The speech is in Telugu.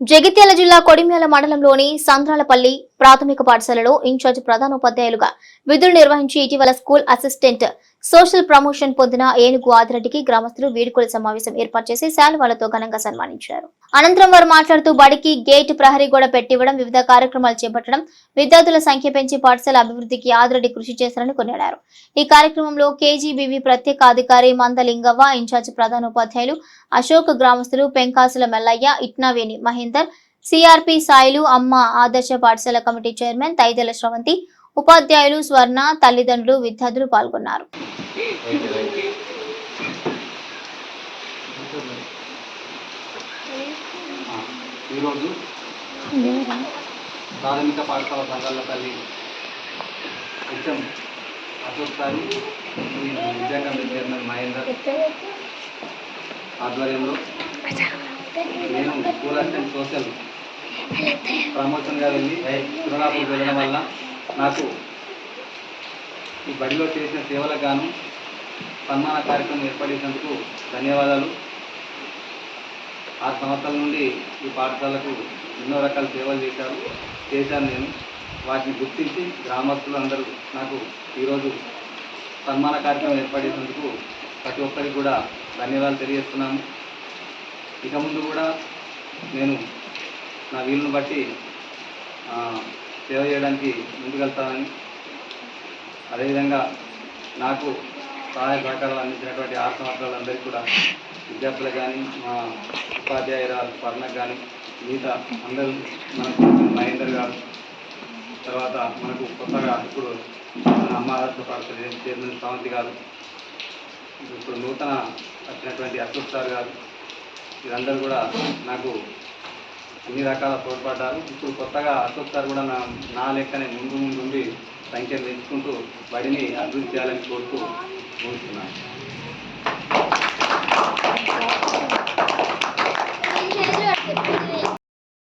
జగిత్యాల జిల్లా కొడిమ్యాల మండలంలోని సంద్రాలపల్లి ప్రాథమిక పాఠశాలలో ఇన్ఛార్జ్ ప్రధానోపాధ్యాయులుగా విధులు నిర్వహించి ఇటీవల స్కూల్ అసిస్టెంట్ సోషల్ ప్రమోషన్ పొందిన ఏనుగు ఆదిరెడ్డికి గ్రామస్తులు వీడుకోలు సమావేశం ఏర్పాటు చేసి శాలువాలతో ఘనంగా సన్మానించారు. అనంతరం వారు మాట్లాడుతూ బడికి గేట్ ప్రహరీ గోడ పెట్టివ్వడం వివిధ కార్యక్రమాలు చేపట్టడం విద్యార్థుల సంఖ్య పెంచి పాఠశాల అభివృద్ధికి ఆదిరెడ్డి కృషి చేశారని కొనియాడారు. ఈ కార్యక్రమంలో కేజీబీవి ప్రత్యేక అధికారి మందలింగవ్వ ఇన్ఛార్జ్ ప్రధానోపాధ్యాయులు అశోక్ గ్రామస్తులు పెంకాసుల మెల్లయ్య ఇట్నావేణి మహేందర్ సిఆర్పి సాయిలు అమ్మ ఆదర్శ పాఠశాల కమిటీ చైర్మన్ తైదెల శ్రవంతి ఉపాధ్యాయులు స్వర్ణ తల్లిదండ్రులు విద్యార్థులు పాల్గొన్నారు. ఈరోజు ప్రాథమిక పాఠశాల Sanghalapalli HM Ashok sir chairman Mahender ఆధ్వర్యంలో నేను స్కూల్ అసిస్టెంట్ సోషల్ ప్రమోషన్గా వెళ్ళి తిరునాపూర్ వెళ్ళడం వల్ల నాకు ఈ బడిలో చేసిన సేవలకు గాను సన్మాన కార్యక్రమం ఏర్పడేసినందుకు ధన్యవాదాలు. ఆరు సంవత్సరాల నుండి ఈ పాఠశాలకు ఎన్నో రకాల సేవలు చేశారు. చేశాను నేను. వాటిని గుర్తించి గ్రామస్తులు అందరూ నాకు ఈరోజు సన్మాన కార్యక్రమం ఏర్పడేసినందుకు ప్రతి ఒక్కరికి కూడా ధన్యవాదాలు తెలియజేస్తున్నాను. ఇక ముందు కూడా నేను నా వీలును బట్టి సేవ చేయడానికి ముందుకెళ్తానని అదేవిధంగా నాకు సహాయ సహకారాలు అందించినటువంటి ఆరు సంవత్సరాలందరికీ కూడా విద్యార్థులకు కానీ మా ఉపాధ్యాయురాలు పర్ణకు కానీ మిగతా అందరూ మనకు మహేందర్ గారు తర్వాత మనకు కొత్తగా ఇప్పుడు మన అమ్మ ఆదర్శ చైర్మన్ శ్రావంతి గారు ఇప్పుడు నూతన వచ్చినటువంటి అశోక్ సార్ గారు వీరందరూ కూడా నాకు అన్ని రకాల తోడ్పడ్డారు. ఇప్పుడు కొత్తగా అశోక్ సార్ కూడా నా నా లెక్కనే ముందు ముందు ఉండి సంఖ్యను పెంచుకుంటూ బడిని అభివృద్ధి చేయాలని కోరుతూ Muito obrigado.